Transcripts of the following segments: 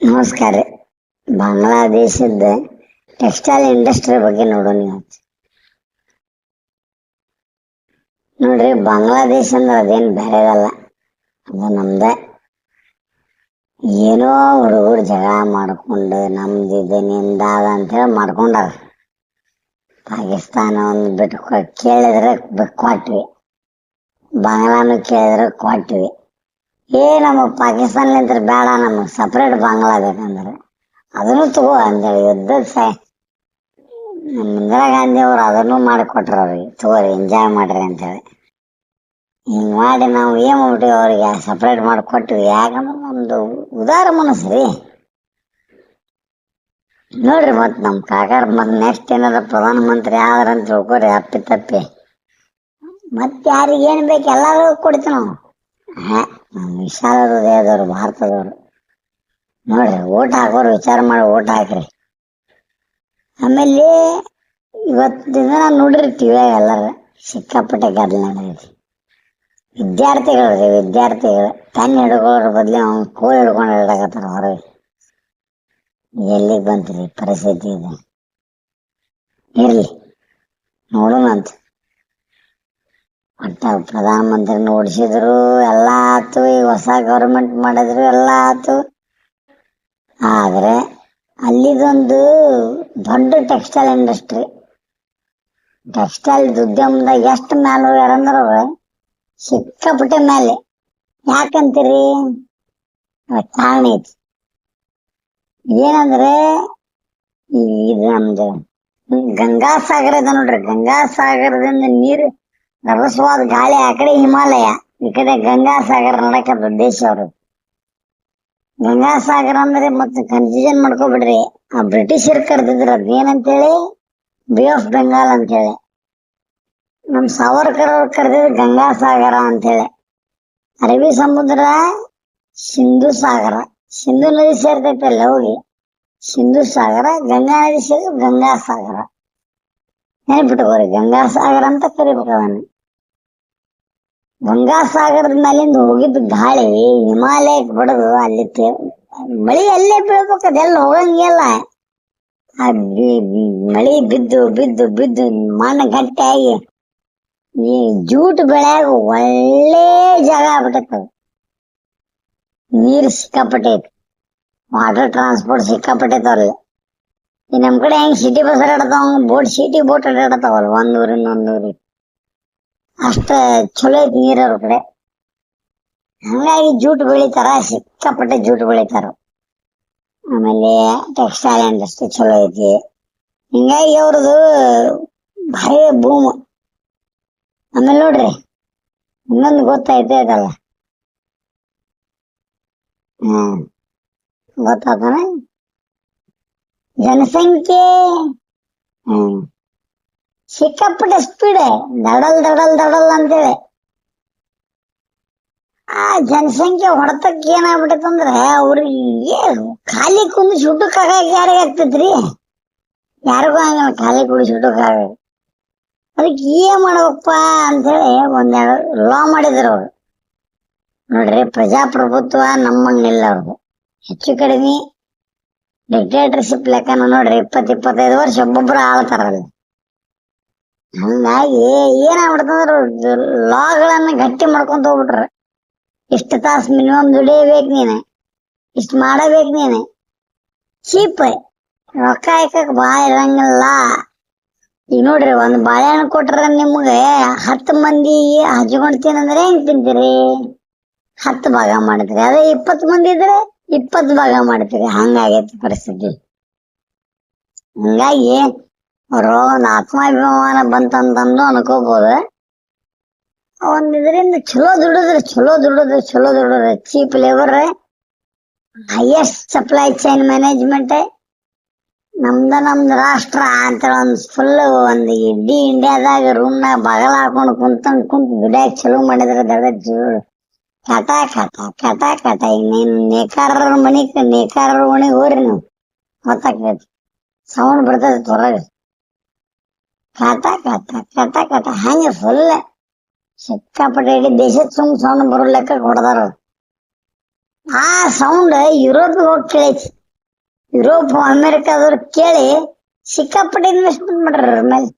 ನಮಸ್ಕಾರ. ರೀ ಬಾಂಗ್ಲಾದೇಶದ ಟೆಕ್ಸ್ಟೈಲ್ ಇಂಡಸ್ಟ್ರಿ ಬಗ್ಗೆ ನೋಡೋಣ ನೋಡ್ರಿ, ಬಾಂಗ್ಲಾದೇಶ ಅಂದ್ರೆ ಅದೇನು ಬೇರೆದಲ್ಲ. ಅದು ನಮ್ದೇ. ಏನೋ ಹುಡುಗರು ಜಗಳ ಮಾಡ್ಕೊಂಡು ನಮ್ದು ಇದು ನಿಂದಾದ ಅಂತೇಳಿ ಮಾಡ್ಕೊಂಡಾರ ಪಾಕಿಸ್ತಾನ ಒಂದು ಬಿಟ್ಟು ಕೇಳಿದ್ರೆ ಕೊಟ್ವಿ. ಬಾಂಗ್ಲಾನು ಕೇಳಿದ್ರೆ ಕೊಟ್ವಿ. ಏ ನಮಗ್ ಪಾಕಿಸ್ತಾನಲಿಂತ್ರ ಬೇಡ ನಮಗ್ ಸಪ್ರೇಟ್ ಬಾಂಗ್ಲಾ ಬೇಕಂದ್ರೆ. ಅದನ್ನು ತಗೋ ಅಂತೇಳಿ ಯುದ್ಧದ ನಮ್ಮ ಇಂದಿರಾ ಗಾಂಧಿ ಅವ್ರು ಅದನ್ನು ಮಾಡಿಕೊಟ್ರ ಅವ್ರಿಗೆ. ತಗೋರಿ ಎಂಜಾಯ್ ಮಾಡ್ರಿ ಅಂತೇಳಿ ಹಿಂಗ್ ಮಾಡಿ ನಾವು ಏನ್ ಮಾಡ್ಬಿಟ್ಟಿವಿ ಅವ್ರಿಗೆ ಸಪ್ರೇಟ್ ಮಾಡಿ ಕೊಟ್ಟಿವಿ ಯಾಕಂದ್ರೆ ನಮ್ದು ಉದಾರ ಮನಸ್ಸು ರೀ. ನೋಡ್ರಿ ಮತ್ ನಮ್ ಕಾಕಾರ ಮತ್ ನೆಕ್ಸ್ಟ್ ಏನಾರ ಪ್ರಧಾನಮಂತ್ರಿ ಆದ್ರ ಅಂತ ತಿಳ್ಕೊರಿ, ಅಪ್ಪಿ ತಪ್ಪಿ. ಮತ್ ಯಾರಿಗೆ ಏನು ಬೇಕು ಎಲ್ಲಾರು ಕೊಡ್ತೀವಿ ನಾವು. ನಮ್ಮ ವಿಶಾಲ ಹೃದಯದವ್ರು ಭಾರತದವರು. ನೋಡ್ರಿ, ಓಟ್ ಹಾಕೋರು ವಿಚಾರ ಮಾಡಿ ಓಟ್ ಹಾಕ್ರಿ. ಆಮೇಲೆ ಇವತ್ತಿನ ನಾನು ನೋಡಿರ್ತೀವಿ ಎಲ್ಲರೂ ಸಿಕ್ಕಾಪಟ್ಟೆ ಗದ್ದಲ ನಡೆದೈತಿ. ವಿದ್ಯಾರ್ಥಿಗಳು ರೀ, ವಿದ್ಯಾರ್ಥಿಗಳು. ಪೆನ್ ಹಿಡ್ಕೊಳ್ಳೋರ ಬದಲು ಅವ್ನು ಕೋಲ್ ಹಿಡ್ಕೊಂಡು ಹೇಳಕತ್ತಾರ ಹೊರಗೆ. ಎಲ್ಲಿಗೆ ಬಂತು ರೀ ಪರಿಸ್ಥಿತಿ ಇದೆ? ಇರಲಿ ನೋಡೋಣ ಅಂತ ಒಟ್ಟ ಪ್ರಧಾನ ಮಂತ್ರಿ ನೋಡ್ಸಿದ್ರು, ಎಲ್ಲ ಆತು, ಈ ಹೊಸ ಗೌರ್ಮೆಂಟ್ ಮಾಡಿದ್ರು, ಎಲ್ಲ ಆತು. ಆದ್ರೆ, ಅಲ್ಲಿದೊಂದು ದೊಡ್ಡ ಟೆಕ್ಸ್ಟೈಲ್ ಇಂಡಸ್ಟ್ರಿ ಟೆಕ್ಸ್ಟೈಲ್ ಉದ್ಯಮದಾಗ ಎಷ್ಟು ಮ್ಯಾಲ ಹೋಗ್ಯಾರ ಸಿಕ್ಕಾಪಟ್ಟೆ ಮೇಲೆ ಯಾಕಂತೀರಿ? ಕಾರಣ ಐತಿ. ಏನಂದ್ರೆ ಇದು ನಮ್ದು ಗಂಗಾ ಸಾಗರ ಇದೆ ನೋಡ್ರಿ. ಗಂಗಾ ಸಾಗರದಿಂದ ನೀರು ರಭಸವಾದ ಗಾಳಿ ಆ ಕಡೆ ಹಿಮಾಲಯ, ಈ ಕಡೆ ಗಂಗಾ ಸಾಗರ ನಡಕದ ದೇಶ ಅವರು. ಗಂಗಾ ಸಾಗರ ಅಂದ್ರೆ ಮತ್ತೆ ಕನ್ಫ್ಯೂಷನ್ ಮಾಡ್ಕೊಬಿಡ್ರಿ. ಆ ಬ್ರಿಟಿಷರ್ ಕರೆದಿದ್ರು ಅದೇನಂತೇಳಿ ಬೇ ಆಫ್ ಬೆಂಗಾಲ್ ಅಂತೇಳಿ. ನಮ್ ಸಾವರ್ಕರ್ ಅವ್ರು ಸಾಗರ ಅಂತೇಳಿ. ಅರಬಿ ಸಮುದ್ರ, ಸಿಂಧು ಸಾಗರ. ಸಿಂಧು ನದಿ ಸೇರ್ತೈತಲ್ಲ ಹೋಗಿ. ಸಿಂಧು ಸಾಗರ, ಗಂಗಾ ನದಿ ಸೇರಿ ಗಂಗಾ ನೆನ್ಪಿಟ್ಕೋರಿ ಗಂಗಾ ಸಾಗರ ಅಂತ ಕರಿಬೇಕು ಅವನು. ಗಂಗಾ ಸಾಗರದ ಮೇಲಿಂದ ಹೋಗಿದ್ದ ಗಾಳಿ ಹಿಮಾಲಯಕ್ಕೆ ಬಡದು ಅಲ್ಲಿ ಮಳಿ ಅಲ್ಲೇ ಬೀಳ್ಬೇಕು, ಅದೆಲ್ಲ ಹೋಗಂಗಿಲ್ಲ. ಮಳಿ ಬಿದ್ದು ಬಿದ್ದು ಬಿದ್ದು ಮಣ್ಣು ಗಟ್ಟಿಯಾಗಿ ಈ ಜೂಟ್ ಬೆಳೆಯಾಗ ಒಳ್ಳೆ ಜಾಗ ಆಗ್ಬಿಟ್ಟೈತೆ ನೀರು ಸಿಕ್ಕಾಪಟ್ಟೈತಿ. ವಾಟರ್ ಟ್ರಾನ್ಸ್ಪೋರ್ಟ್ ಸಿಕ್ಕಾಪಟ್ಟೆ ಐತವ್ರಿ ಈ ನಮ್ ಕಡೆ ಹೆಂಗ್ ಸಿಟಿ ಬಸ್ ಅಡ್ಡಾಡ್ತಾವ ಬೋಟ್ ಸಿಟಿ ಬೋಟ್ ಅಡ್ಡಾಡ್ತಾವಲ್ಲ ಒಂದ್ ಊರಿಂದ ಒಂದ್ ಅಷ್ಟ ಚಲೋ ಐತಿ ನೀರ್ ಅವ್ರ ಕಡೆ. ಹಂಗಾಗಿ ಜೂಟ್ ಬೆಳಿತಾರ, ಸಿಕ್ಕಾಪಟ್ಟೆ ಜೂಟ್ ಬೆಳಿತಾರ. ಆಮೇಲೆ ಟೆಕ್ಸ್ಟೈಲ್ ಇಂಡಸ್ಟ್ರಿ ಚಲೋ ಐತಿ. ಹಿಂಗಾಗಿ ಅವ್ರದ್ದು ಭಾರಿ ಭೂಮಿ ಆಮೇಲೆ ನೋಡ್ರಿ, ಇನ್ನೊಂದು ಗೊತ್ತೈತೆ ಅದಲ್ಲ. ಹ್ಮ್. ಗೊತ್ತಾತನ? ಜನಸಂಖ್ಯೆ ಸಿಕ್ಕಾಪಟ್ಟೆ ಸ್ಪೀಡ್ ದಡಲ್ ದಡಲ್ ದಡಲ್ ಅಂತೇಳಿ ಆ ಜನಸಂಖ್ಯೆ ಹೊಡೆತಕ್ಕೆ ಏನಾಗ್ಬಿಟ್ಟಂದ್ರೆ ಅವ್ರಿಗೆ ಖಾಲಿ ಕುಂದು ಸುಟ್ಟಕ್ಕಾಗ ಯಾರಿಗೆ ಆಗ್ತೈತ್ರಿ? ಯಾರಿಗೂ ಆಗಲ್ಲ ಖಾಲಿ ಕುಡಿ ಸುಟ್ಟಕ್ಕಾಗ ಅದಕ್ಕೆ ಏನ್ ಮಾಡ್ಬೇಕಪ್ಪ ಅಂತೇಳಿ ಒಂದೆರಡು ಲಾ ಮಾಡಿದ್ರು ಅವ್ರು. ನೋಡ್ರಿ ಪ್ರಜಾಪ್ರಭುತ್ವ ನಮ್ಮಂಗಿಲ್ಲ ಅವ್ರದ್ದು ಹೆಚ್ಚು ಕಡಿಮೆ ಡಿಕ್ಟೇಟರ್ಶಿಪ್ ಲೆಕ್ಕನ ನೋಡ್ರಿ ಇಪ್ಪತ್ ಇಪ್ಪತ್ತೈದು ವರ್ಷ ಒಬ್ಬೊಬ್ರು ಆಳ್ತಾರಲ್ಲಿ ಹಂಗಾಗಿ ಏನಾಗ್ಬಿಡ್ತಂದ್ರ ಲಾಗಳನ್ನ ಗಟ್ಟಿ ಮಾಡ್ಕೊಂತ ಹೋಗ್ಬಿಟ್ರ. ಇಷ್ಟು ತಾಸು ಮಿನಿಮಮ್ ದುಡಿಯಬೇಕು ನೀನೆ, ಇಷ್ಟು ಮಾಡಬೇಕು ನೀನೆ. ಚೀಪ್ ರೊಕ್ಕ ಹಾಕಕ್ ಬಾಳ ಇರಂಗಿಲ್ಲ. ಈಗ ನೋಡ್ರಿ ಒಂದ್ ಬಾಳೆಹಣ್ಣು ಕೊಟ್ರ ನಿಮ್ಗೆ ಹತ್ತು ಮಂದಿ ಹಚ್ಕೊಂಡ್ ತಿನ್ನಂದ್ರೆ ಹೆಂಗ್ ತಿಂತೀರಿ? ಹತ್ತು ಭಾಗ ಮಾಡಿದ್ರಿ, ಅದೇ ಇಪ್ಪತ್ತು ಮಂದಿ ಇದ್ರೆ ಇಪ್ಪತ್ತು ಭಾಗ ಮಾಡ್ತೀರಿ ಹಂಗಾಗೈತಿ ಪರಿಸ್ಥಿತಿ. ಹಂಗಾಗಿ ಅವರು ಒಂದು ಆತ್ಮಾಭಿಮಾನ ಬಂತಂತಂದು ಅನ್ಕೋಬಹುದು ಒಂದ್ ಇದರಿಂದ ಚಲೋ ದುಡಿದ್ರೆ ಚಲೋ ದುಡಿದ್ರೆ ಚಲೋ ದುಡಿದ್ರೆ cheap labour highest supply chain management ನಮ್ದ ನಮ್ದು ರಾಷ್ಟ್ರ ಅಂತ ಒಂದು ಫುಲ್ ಒಂದು ಇಡೀ ಇಂಡಿಯಾದಾಗ ರೂಮ್ನಾಗ ಬಗಲ ಹಾಕೊಂಡು ಕುಂತ ಕುಂತ ದುಡಿಯಾಕ ಚಲೋ ಮಾಡಿದ್ರೆ ದಡ ಕಟ ಕಟ ಕಟ ಕಟ ಇನ್ನೇನ್ ನೇಕಾರರ ಮನಿ ನೇಕಾರರ ಮನೆಗೆ ಹೋಗ್ರಿ ನೀವು ಗೊತ್ತಾಗ್ತೈತಿ ಸೌಂಡ್ ಬರ್ತೈತಿ ಹೊರಗೆ ಕಟ ಕಟ ಕಟ ಕಟ ಹಂಗೆ ಫುಲ್ ಸಿಕ್ಕಾಪಟ್ಟೆ ಇಡೀ ದೇಶದ ಸುಮ್ ಸೌಂಡ್ ಬರೋ ಲೆಕ್ಕ ಹೊಡೆದಾರ ಆ ಸೌಂಡ್ ಯುರೋಪ್ಗೆ ಹೋಗಿ ಕೇಳೈತಿ ಯುರೋಪ್ ಅಮೆರಿಕಾದವ್ರು ಕೇಳಿ ಸಿಕ್ಕಾಪಟ್ಟೆ ಇನ್ವೆಸ್ಟ್ಮೆಂಟ್ ಮಾಡ್ರಿ ಮೇಲೆ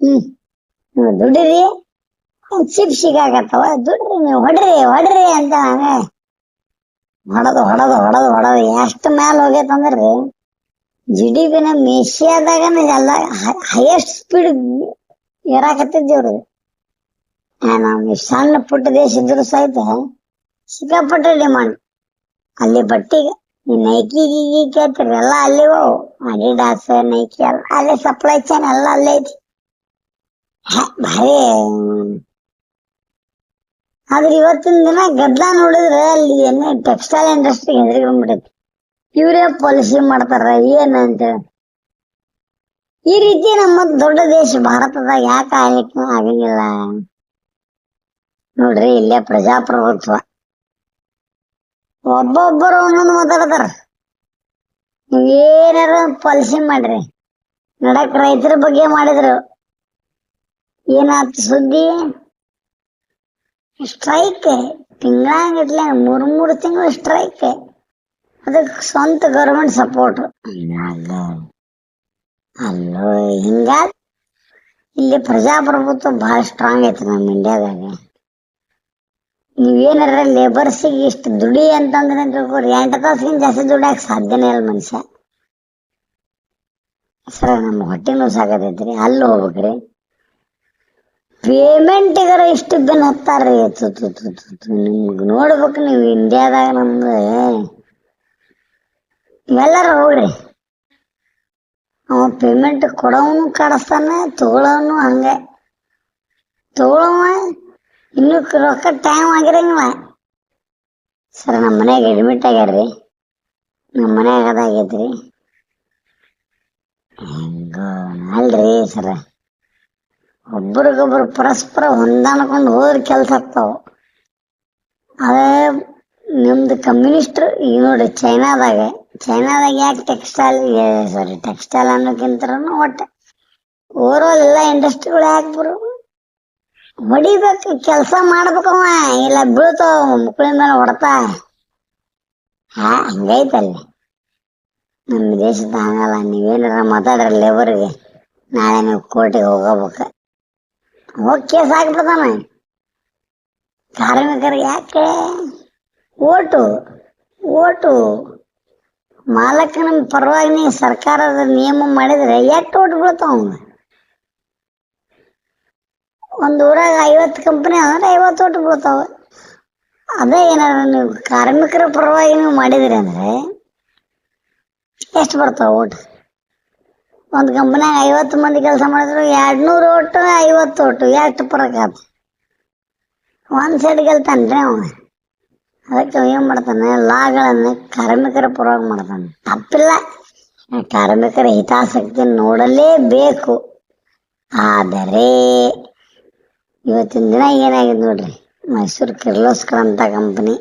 ಹ್ಮ್ ದುಡ್ಡಿರಿ ಚಿಪ್ ಸಿಗಾಕತ್ತವ ದುಡ್ರಿ ನೀವು, ಹೊಡ್ರಿ ಹೊಡ್ರಿ ಅಂತ ನಾನೇ ಹೊಡದು ಹೊಡದು ಹೊಡದು ಹೊಡದು. ಎಷ್ಟು ಮ್ಯಾಲ ಹೋಗೈತಂದ್ರಿ ಜಿ ಡಿ ಪಿನ ಎಲ್ಲ ಹೈಯೆಸ್ಟ್ ಸ್ಪೀಡ್ ಇರಾಕತ್ತಿದ್ದೇವ್ರಿ ನಮ್ಮ ಸಣ್ಣ ಪುಟ್ಟ ದೇಶ ಇದ್ರು ಸಹಿತ ಸಿಕ್ಕಾಪಟ್ಟೆ ಡಿಮಾಂಡ್ ಅಲ್ಲಿ ಬಟ್ಟಿಗೆ ಈ ನೈಕಿ ಗೀಗಿ ಕೇಳ್ತೀರಿ ಎಲ್ಲ ಅಲ್ಲಿ ಅಡಿಡಾಸ್ ನೈಕಿ ಎಲ್ಲ. ಅಲ್ಲೇ ಸಪ್ಲೈ ಚೈನ್ ಎಲ್ಲ ಅಲ್ಲೇ ಐತಿ. ಭಾರಿ ಆದ್ರೆ ಇವತ್ತಿನ ದಿನ ಗದ್ದಲ ನೋಡಿದ್ರೆ ಅಲ್ಲಿ ಏನೇ ಟೆಕ್ಸ್ಟೈಲ್ ಇಂಡಸ್ಟ್ರಿ ಹೆದರಿಕೊಂಡ್ಬಿಟ್ಟೈತಿ ಇವರೇ ಪಾಲಿಸಿ ಮಾಡ್ತಾರ ಏನಂತ ಈ ರೀತಿ ನಮ್ಮ ದೊಡ್ಡ ದೇಶ ಭಾರತದಾಗ ಯಾಕೆ ಆಗ್ಲಿಕ್ಕೆ ಆಗಂಗಿಲ್ಲ? ನೋಡ್ರಿ, ಇಲ್ಲೇ ಪ್ರಜಾಪ್ರಭುತ್ವ. ಒಬ್ಬೊಬ್ಬರು ಒಂದೊಂದು ಮಾತಾಡ್ತಾರ. ಏನಾರ ಪಾಲಿಸಿ ಮಾಡ್ರಿ. ನಡಕ್ ರೈತರ ಬಗ್ಗೆ ಮಾಡಿದ್ರು. ಏನಾಯ್ತು ಸುದ್ದಿ? ಸ್ಟ್ರೈಕ್ ತಿಂಗಳಾಗಟ್ಲೆ ಮೂರ್ ಮೂರು ತಿಂಗಳು ಸ್ಟ್ರೈಕ್ ಅದಕ್ಕೆ ಸ್ವಂತ ಗೌರ್ಮೆಂಟ್ ಸಪೋರ್ಟ್ ಅಲ್ಲೋ ಹಿಂಗಾಗಿ ಇಲ್ಲಿ ಪ್ರಜಾಪ್ರಭುತ್ವ ಬಹಳ ಸ್ಟ್ರಾಂಗ್ ಐತೆ ನಮ್ಮ ಇಂಡಿಯಾದಾಗ ನೀವೇನಾರ ಲೇಬರ್ಸಿಗೆ ಇಷ್ಟು ದುಡಿ ಅಂತಂದ್ರೆ ತಿಳ್ಕೊರಿ ಎಂಟು ತಾಸಿಗಿಂತ ಜಾಸ್ತಿ ದುಡಿಯಾಕ ಸಾಧ್ಯನೇ ಇಲ್ಲ ಮನುಷ್ಯ. ಸರ ನಮ್ಮ ಹೊಟ್ಟೆನೂ ಸಾಕತೈತ್ರಿ. ಅಲ್ಲಿ ಹೋಗ್ಬೇಕ್ರಿ. ಪೇಮೆಂಟಿಗಾರ ಇಷ್ಟು ದಿನ ಹತ್ತಾರ್ರಿ. ನಿಮ್ಗೆ. ನೋಡ್ಬೇಕು ನೀವು ಇಂಡಿಯಾದಾಗ ನಮ್ದು ಎಲ್ಲಾರ ಹೋಗ್ರಿ. ಅವ ಪೇಮೆಂಟ್ ಕೊಡೋನು ಕಡಿಸ್ತಾನೆ ತಗೊಳೋನು ಹಂಗೆ. ತಗೊಳವ, ಇನ್ನೂ ರೊಕ್ಕ ಟೈಮ್ ಆಗಿರಂಗಿಲ್ಲ. ಸರ್ ನಮ್ಮ ಮನ್ಯಾಗ ಅಡ್ಮಿಟ್ ಆಗ್ಯಾರ್ರಿ. ನಮ್ಮ ಮನ್ಯಾಗ ಅದಾಗೈತ್ರಿ ಹೆಂಗ, ಅಲ್ರಿ ಸರ. ಒಬ್ರಿಗೊಬ್ರು ಪರಸ್ಪರ ಹೊಂದಾಣ್ಕೊಂಡು ಹೋದ್ರ ಕೆಲ್ಸ ಆಗ್ತಾವ. ಅದೇ ನಿಮ್ದು ಕಮ್ಯುನಿಸ್ಟ್ ಈಗ ನೋಡಿ ಚೈನಾದಾಗ ಚೈನಾದಾಗ ಯಾಕೆ ಟೆಕ್ಸ್ಟೈಲ್ ಸಾರಿ ಟೆಕ್ಸ್ಟೈಲ್ ಅನ್ನೋಕ್ಕಿಂತ ಒಟ್ಟೆ ಓವರ್ ಆಲ್ ಎಲ್ಲ ಇಂಡಸ್ಟ್ರಿಗಳು ಯಾಕೆ ಬರು? ಹೊಡಿಬೇಕು, ಕೆಲಸ ಮಾಡ್ಬೇಕವ ಇಲ್ಲ ಬೀಳ್ತಾವ ಮಕ್ಕಳಿಂದ ಮೇಲೆ ಹೊಡ್ತಾ. ಹಾ ಹಂಗೈತಲ್ಲಿ ನಮ್ಮ ದೇಶದ ಹಂಗಲ್ಲ, ನೀವೇನಾರ ಮಾತಾಡ್ರಿ ಲೇಬರ್ಗೆ ನಾಳೆ ನೀವು ಕೋರ್ಟಿಗೆ ಹೋಗಬೇಕು. ಹೋಗಿ ಕೇಸ್ ಹಾಕ್ಬಿಡ್ತಾನ ಕಾರ್ಮಿಕರು ಯಾಕೆ? Vote vote. ಮಾಲಕನ ಪರವಾಗಿ ನೀ ಸರ್ಕಾರದ ನಿಯಮ ಮಾಡಿದ್ರೆ ಎಷ್ಟು ಓಟ್ ಬೀಳ್ತಾವ ಒಂದು ಊರಾಗ ಐವತ್ತು ಕಂಪನಿ ಅಂದ್ರೆ ಐವತ್ತು ಓಟ್ ಬೀಳ್ತಾವ. ಅದೇ ಏನಾರ ನೀವು ಕಾರ್ಮಿಕರ ಪರವಾಗಿ ನೀವು ಮಾಡಿದ್ರಿ ಅಂದ್ರೆ ಎಷ್ಟು ಬರ್ತಾವ ಓಟ್? ಒಂದು ಕಂಪನ್ಯಾಗ ಐವತ್ತು ಮಂದಿ ಕೆಲಸ ಮಾಡಿದ್ರು ಎರಡು ನೂರು ಒಟ್ಟು ಐವತ್ತು ಒಟ್ಟು, ಎಷ್ಟು ಪರಕ ಒಂದು ಸೈಡ್ ಗೆಲ್ತಾನ್ರಿ ಅವ ಅದಕ್ಕೆ ಏನ್ ಮಾಡ್ತಾನೆ, ಲಾಗಳನ್ನು ಕಾರ್ಮಿಕರ ಪರವಾಗಿ ಮಾಡ್ತಾನೆ. ತಪ್ಪಿಲ್ಲ. ಕಾರ್ಮಿಕರ ಹಿತಾಸಕ್ತಿ ನೋಡಲೇಬೇಕು. ಆದರೆ, ಇವತ್ತಿನ ದಿನ ಏನಾಗಿದೆ ನೋಡ್ರಿ? ಮೈಸೂರು ಕಿರ್ಲೋಸ್ಕರ್ ಅಂತ ಕಂಪನಿ,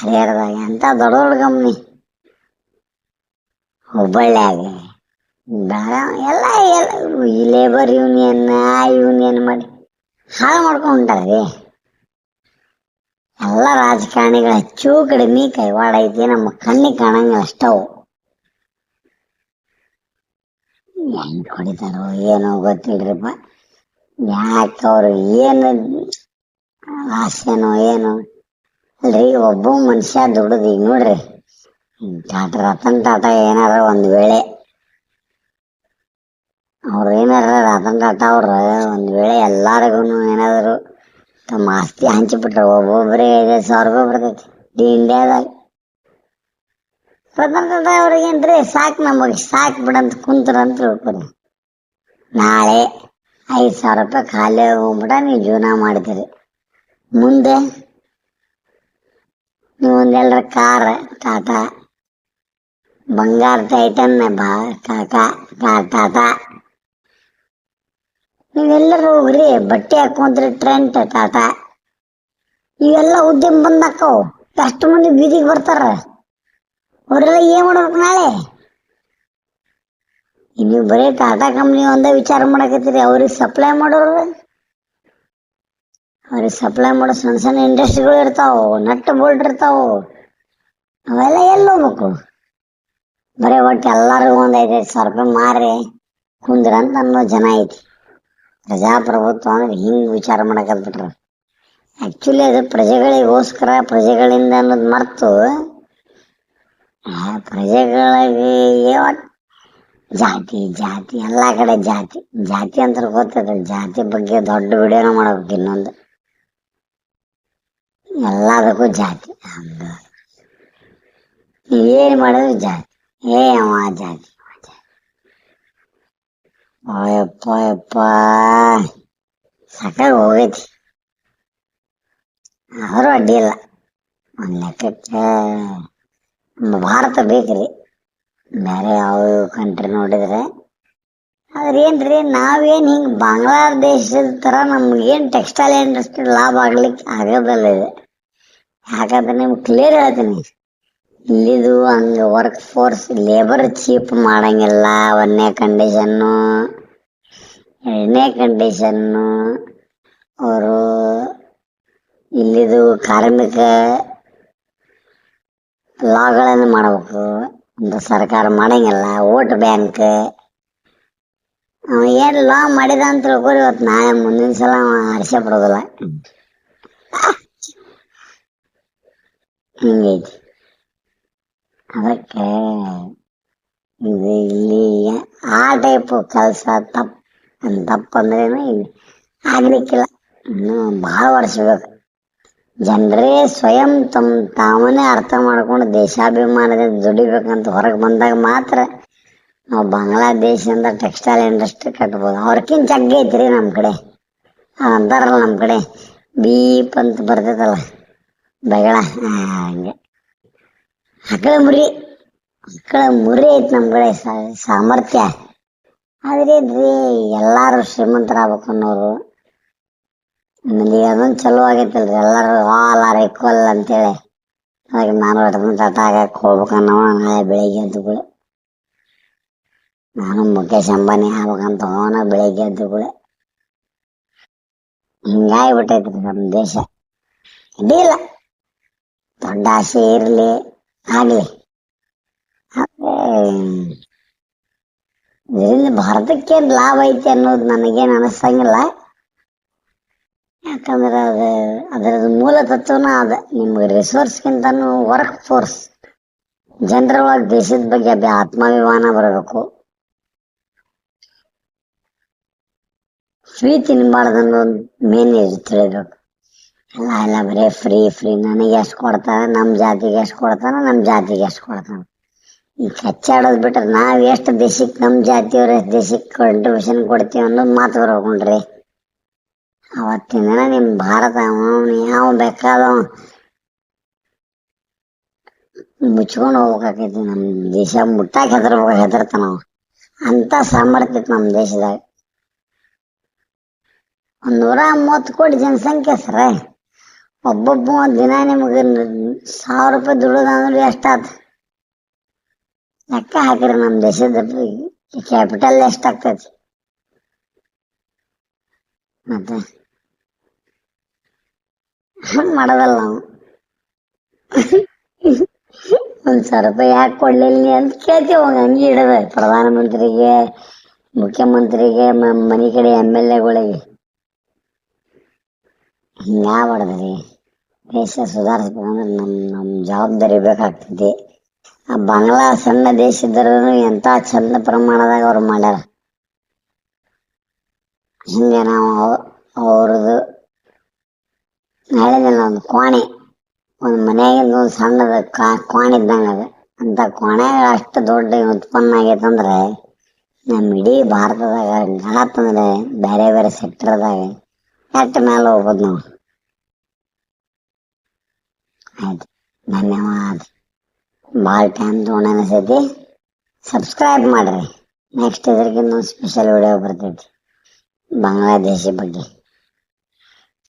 ಹರಿಹರದಾಗ ಅಂತ ದೊಡ್ಡ ದೊಡ್ಡ ಕಂಪ್ನಿ. ಹುಬ್ಬಳ್ಳಿಯಾಗೆ ಎಲ್ಲ ಎಲ್ಲ, ಈ ಲೇಬರ್ ಯೂನಿಯನ್ ಆ ಯೂನಿಯನ್ ಮಾಡಿ ಹಾಳು ಮಾಡ್ಕೊಂಡು ಹೊಂಟಾರಿ. ಎಲ್ಲ ರಾಜಕಾರಣಿಗಳ ಹೆಚ್ಚು ಕಡಿಮೆ ಕೈವಾಡ ಐತಿ ನಮ್ಮ ಕಣ್ಣಿಗೆ ಕಾಣಂಗಿಲ್ಲ ಅಷ್ಟವು. ಹೆಂಗ್ ಹೊಡಿತಾರೋ ಏನೋ ಗೊತ್ತಿಲ್ರಿಪ್ಪ. ಯಾಕೆ ಅವ್ರು ಏನು ಆಸೆನೋ ಏನು. ಅಲ್ರಿ, ಒಬ್ಬ ಮನುಷ್ಯ ದುಡ್ದು ಈಗ ನೋಡ್ರಿ ಟಾಟಾ ರತನ್ ಟಾಟಾ ಏನಾರ ಒಂದ್ ವೇಳೆ ಅವ್ರು ಏನಾರ ರತನ್ ಟಾಟಾ ಅವ್ರ ಒಂದ್ ವೇಳೆ ಎಲ್ಲಾರಿಗೂ ಏನಾದ್ರು ತಮ್ಮ ಆಸ್ತಿ ಹಂಚಿಬಿಟ್ರೆ ಒಬ್ಬೊಬ್ಬರಿಗೆ ಐದೈದು ಸಾವಿರ ರೂಪಾಯಿ ಬರ್ತೈತಿ. ಇಡೀ ಇಂಡಿಯಾದಾಗ. ರತನ್ ಟಾಟಾ ಅವ್ರಿಗೇನ್ರಿ ಸಾಕು ನಮಗೆ, ಸಾಕು ಬಿಡಂತ ಕುಂತ್ರಂತ ತಿಳ್ಕೊರಿ. ನಾಳೆ ಐದು ಸಾವಿರ ರೂಪಾಯಿ ಖಾಲಿ ಹೋಗ್ಬಿಟ್ಟ ನೀವು ಜೀವನ ಮಾಡ್ತೀರಿ. ಮುಂದೆ ನೀವು ಒಂದೆಲ್ಲರ ಕಾರ್, ಟಾಟಾ, ಬಂಗಾರ ಟೈಟನ್, ಬಾ ಕಾಕಾ ಟಾಟಾ. ನೀವೆಲ್ಲರೂ ಹೋಗ್ರಿ ಬಟ್ಟೆ ಹಾಕೊಂಡ್ರಿ ಟ್ರೆಂಟ್ ಟಾಟಾ ಇವೆಲ್ಲ ಉದ್ಯಮ ಬಂದಾಕವು ಎಷ್ಟು ಮಂದಿ ಬೀದಿಗೆ ಬರ್ತಾರ? ಅವರೆಲ್ಲ ಏನ್ ಮಾಡ್ಬೇಕು ನಾಳೆ? ನೀವು ಬರೀ ಟಾಟಾ ಕಂಪ್ನಿ ಒಂದೇ ವಿಚಾರ ಮಾಡಕತ್ತೀರಿ, ಅವ್ರಿಗೆ ಸಪ್ಲೈ ಮಾಡೋರು? ಅವ್ರಿಗೆ ಸಪ್ಲೈ ಮಾಡೋ ಸಣ್ಣ ಸಣ್ಣ ಇಂಡಸ್ಟ್ರಿಗಳು ಇರ್ತಾವ ನಟ್ ಬೋಲ್ಟ್ ಇರ್ತಾವ. ಅವೆಲ್ಲ ಎಲ್ಲಿ ಹೋಗ್ಬೇಕು? ಬರೀ ಒಟ್ಟು ಎಲ್ಲಾರು ಒಂದ್ ಐದೈದು ಸಾವಿರ ರೂಪಾಯಿ ಮಾರಿ ಕುಂದ್ರಂತ ಅನ್ನೋ ಜನ ಐತಿ. ಪ್ರಜಾಪ್ರಭುತ್ವ ಅಂದ್ರೆ ಹಿಂಗ್ ವಿಚಾರ ಮಾಡಕಲ್ಬಿಟ್ರ ಆಕ್ಚುಲಿ ಅದು ಪ್ರಜೆಗಳಿಗೋಸ್ಕರ ಪ್ರಜೆಗಳಿಂದ ಅನ್ನೋದು ಮರ್ತು. ಆ, ಪ್ರಜೆಗಳಿಗೆ ಜಾತಿ ಜಾತಿ ಎಲ್ಲ ಕಡೆ ಜಾತಿ. ಜಾತಿ ಅಂತ ಗೊತ್ತದ ಜಾತಿ ಬಗ್ಗೆ ದೊಡ್ಡ ವಿಡಿಯೋನ ಮಾಡ್ಬೇಕು ಇನ್ನೊಂದು. ಎಲ್ಲದಕ್ಕೂ ಜಾತಿ. ಹಂಗ ಏನು ಮಾಡಿದ್ರು ಜಾತಿ? ಏ ಅವ ಜಾತಿ. ಅಯ್ಯಪ್ಪ ಯಪ್ಪ ಸಾಕಾಗಿ ಹೋಗೈತಿ ಆದರೂ ಅಡ್ಡಿ ಇಲ್ಲ. ಒಂದು ಲೆಕ್ಕಕ್ಕೆ ಭಾರತ ಬೇಕ್ರಿ. ಬೇರೆ ಯಾವ ಕಂಟ್ರಿ ನೋಡಿದ್ರೆ. ಆದ್ರೆ ಏನ್ರಿ, ನಾವೇನ್ ಹಿಂಗ್ ಬಾಂಗ್ಲಾದೇಶದ ಥರ ನಮ್ಗೇನು ಟೆಕ್ಸ್ಟೈಲ್ ಇಂಡಸ್ಟ್ರಿ ಲಾಭ ಆಗ್ಲಿಕ್ಕೆ ಆಗೋದಲ್ಲ ಇದು ಯಾಕಂದ್ರೆ ನಿಮ್ಗೆ ಕ್ಲಿಯರ್ ಹೇಳ್ತೀನಿ. ಇಲ್ಲಿದು ಹಂಗ ವರ್ಕ್ ಫೋರ್ಸ್ ಲೇಬರ್ ಚೀಪ್ ಮಾಡಂಗಿಲ್ಲ ಒಂದನೇ ಕಂಡೀಷನ್ನು ಎರಡನೇ ಕಂಡೀಷನ್ನು ಅವರು ಇಲ್ಲಿದು ಕಾರ್ಮಿಕ ಲಾಗಳನ್ನು ಮಾಡಬೇಕು ಅಂತ ಸರ್ಕಾರ ಮಾಡಂಗಿಲ್ಲ ವೋಟ್ ಬ್ಯಾಂಕ್ ಅವ ಏನ್ ಲಾ ಮಾಡಿದ ಅಂತ ತಿಳ್ಕೊರಿ ಇವತ್ತು ನಾಳೆ ಮುಂದಿನ ಸಲ ಅವ ಹರ್ಷ ಪಡೋದಿಲ್ಲ ಹಿಂಗೈತಿ ಅದಕ್ಕೆ ಇದು ಇಲ್ಲಿ ಆ ಟೈಪು ಕೆಲಸ ತಪ್ಪ ತಪ್ಪಂದ್ರೇನು ಇಲ್ಲಿ ಆಗ್ಲಿಕ್ಕಿಲ್ಲ. ಇನ್ನೂ ಭಾಳ ವರ್ಷ ಬೇಕು. ಜನರೇ ಸ್ವಯಂ ತಮ್ಮ ತಾವನ್ನೇ ಅರ್ಥ ಮಾಡ್ಕೊಂಡು ದೇಶಾಭಿಮಾನದಿಂದ ದುಡಿಬೇಕಂತ ಹೊರಗೆ ಬಂದಾಗ ಮಾತ್ರ ನಾವು ಬಾಂಗ್ಲಾದೇಶದಿಂದ ಟೆಕ್ಸ್ಟೈಲ್ ಇಂಡಸ್ಟ್ರಿ ಕಟ್ಬೋದು. ಅವ್ರಕ್ಕಿಂತ ಜಗ್ಗ ಐತ್ರಿ ನಮ್ಮ ಕಡೆ. ಅಂತಾರಲ್ಲ ನಮ್ಮ ಕಡೆ. ಬೀಪ್ ಅಂತ ಬರ್ತೈತಲ್ಲ, ಬೆಗಳ ಹಂಗೆ. ಹಕ್ಕಳ ಮುರಿ. ಮಕ್ಕಳ ಮುರಿ ಐತಿ ನಮ್ಮ ಕಡೆ ಸಾಮರ್ಥ್ಯ. ಆದ್ರೆ ಇದ್ರಿ ಎಲ್ಲಾರು ಶ್ರೀಮಂತರಾಗ್ಬೇಕು ಅನ್ನೋರು. ಆಮೇಲೆ ಅದೊಂದು ಚಲೋ ಆಗೈತಲ್ರಿ, ಎಲ್ಲಾರು ಆಲ್ ಆರ್ ಈಕ್ವಲ್ ಅಂತೇಳಿ. ಹಾಗೆ ನಾನು ರತನ್ ಟಾಟಾ ಆಗಕ್ಕೆ ಹೋಗ್ಬೇಕನ್ನೋ ನಾಳೆ ಬೆಳಿಗ್ಗೆ ಎದ್ದು ಕೂಡ ನಾನು ಮುಖೇಶ್ ಅಂಬಾನಿ ಆಗ್ಬೇಕಂತ ಅವನ ಬೆಳಿಗ್ಗೆ ಎದ್ದು ಕೂಡ ಹಿಂಗಾಗಿ ಬಿಟ್ಟೈತ್ರಿ ನಮ್ಮ ದೇಶ ಇಲ್ಲ ದೊಡ್ಡ ಆಸೆ ಇರ್ಲಿ. ಆದ್ರೆ ಇದರಿಂದ ಭಾರತಕ್ಕೇನ್ ಲಾಭ ಐತಿ ಅನ್ನೋದು ನನಗೇನು ಅನಿಸಂಗಿಲ್ಲ ಯಾಕಂದ್ರೆ ಅದು, ಅದರದ್ದು ಮೂಲ ತತ್ವನ ಅದ. ನಿಮ್ಗೆ ರಿಸೋರ್ಸ್ಗಿಂತನೂ ವರ್ಕ್ ಫೋರ್ಸ್ ಜನರ ಒಳಗೆ ದೇಶದ ಬಗ್ಗೆ ಆತ್ಮಾಭಿಮಾನ ಬರಬೇಕು. ಫ್ರೀ ತಿನ್ಬಾರ್ದು ಅನ್ನೋದು ಮೇನ್ ತಿಳಿಬೇಕು. ಎಲ್ಲ ಬರೀ ಫ್ರೀ ಫ್ರೀ ನನಗೆ ಎಷ್ಟು ಕೊಡ್ತಾನೆ ನಮ್ಮ ಜಾತಿಗೆ ಎಷ್ಟು ಕೊಡ್ತಾನ ನಮ್ಮ ಜಾತಿಗೆ ಎಷ್ಟು ಕೊಡ್ತಾನ. ಈ ಕಚ್ಚಾಡೋದು ಬಿಟ್ರೆ ನಾವ್ ಎಷ್ಟು ದೇಶಕ್ಕೆ ನಮ್ಮ ಜಾತಿಯವ್ರ ಎಷ್ಟು ದೇಶಕ್ಕೆ ಕಾಂಟ್ರಿಬ್ಯೂಷನ್ ಕೊಡ್ತೀವಿ ಅನ್ನೋದು ಮಾತು ಬರ್ಕೊಂಡ್ರಿ. ಅವತ್ತಿನ ದಿನ ನಿಮ್ ಭಾರತ ಯಾವ ಬೇಕಾದ ಮುಚ್ಕೊಂಡು ಹೋಗ್ಬೇಕಾಕೈತಿ ನಮ್ ದೇಶ ಮುಟ್ಟಾಕ ಹೆದರ್ಬೇಕು, ಹೆದರ್ತಾನ ಅಂತ ಸಾಮರ್ಥ್ಯ ನಮ್ಮ ನಮ್ ದೇಶದಾಗ. ನೂರ ಮೂವತ್ತು ಕೋಟಿ ಜನಸಂಖ್ಯೆ ಸರ. ಒಬ್ಬೊಬ್ಬ ದಿನ ನಿಮಗೆ ಸಾವಿರ ರೂಪಾಯಿ ದುಡಿದಂದ್ರೆ ಎಷ್ಟಾತ? ಲೆಕ್ಕ ಹಾಕಿರಿ ನಮ್ಮ ದೇಶದ ಕ್ಯಾಪಿಟಲ್ ಎಷ್ಟಾಗ್ತೈತಿ ಮತ್ತೆ ಹಂಗ್ ಮಾಡೋದಲ್ಲ ನಾವು ಒಂದ್ ಸಾವಿರ ರೂಪಾಯಿ ಯಾಕೆ ಕೊಡ್ಲಿಲ್ಲ ಅಂತ ಕೇಳ್ತೀವಿ ಅವಾಗ ಹಂಗೆ ಇಡದ ಪ್ರಧಾನಮಂತ್ರಿಗೆ, ಮುಖ್ಯಮಂತ್ರಿಗೆ ಮನಿ ಕಡೆ ಎಂ ಎಲ್ ಎಗಳಿಗೆ. ಹಿಂಗಾಗ್ಬಾರ್ದ್ರಿ ದೇಶ ಸುಧಾರಿಸ್ಬೇಕಂದ್ರೆ ನಮ್ ನಮ್ ಜವಾಬ್ದಾರಿ ಬೇಕಾಗ್ತೈತಿ ಆ ಬಾಂಗ್ಲಾ ಸಣ್ಣ ದೇಶ ಇದ್ರೂ ಎಂತ ಚಂದ ಪ್ರಮಾಣದಾಗ ಅವ್ರು ಮಾಡ್ಯಾರ? ಹಿಂಗೆ ನಾವು ಅವ್- ಅವ್ರದ್ದು ಹೇಳಿದಿಲ್ಲ ಒಂದು ಕೋಣೆ. ಒಂದು ಮನೆಯಾಗಿಂದ ಒಂದು ಸಣ್ಣದ ಕಾ- ಕೋಣೆ ಇದ್ದಂಗ ಅದ. ಅಂತ ಕೋಣೆ ಅಷ್ಟು ದೊಡ್ಡ ಉತ್ಪನ್ನ ಆಗೈತಂದ್ರೆ ನಮ್ಮ ಇಡೀ ಭಾರತದಾಗ ಅಂದ್ರೆ ಬೇರೆ ಬೇರೆ ಸೆಕ್ಟರ್ದಾಗ ಎಷ್ಟು ಮೇಲೆ ಹೋಗ್ಬೋದು ನಾವು? ಆಯ್ತು ಧನ್ಯವಾದ. ಭಾಳ ಟೈಮ್ ತೊಗೊಂಡು ಅನಿಸೈತಿ. ಸಬ್ಸ್ಕ್ರೈಬ್ ಮಾಡ್ರಿ. ನೆಕ್ಸ್ಟ್ ಇದ್ರಕ್ಕಿಂತ ಸ್ಪೆಷಲ್ ವಿಡಿಯೋ ಬರ್ತೈತಿ ಬಾಂಗ್ಲಾದೇಶ ಬಗ್ಗೆ.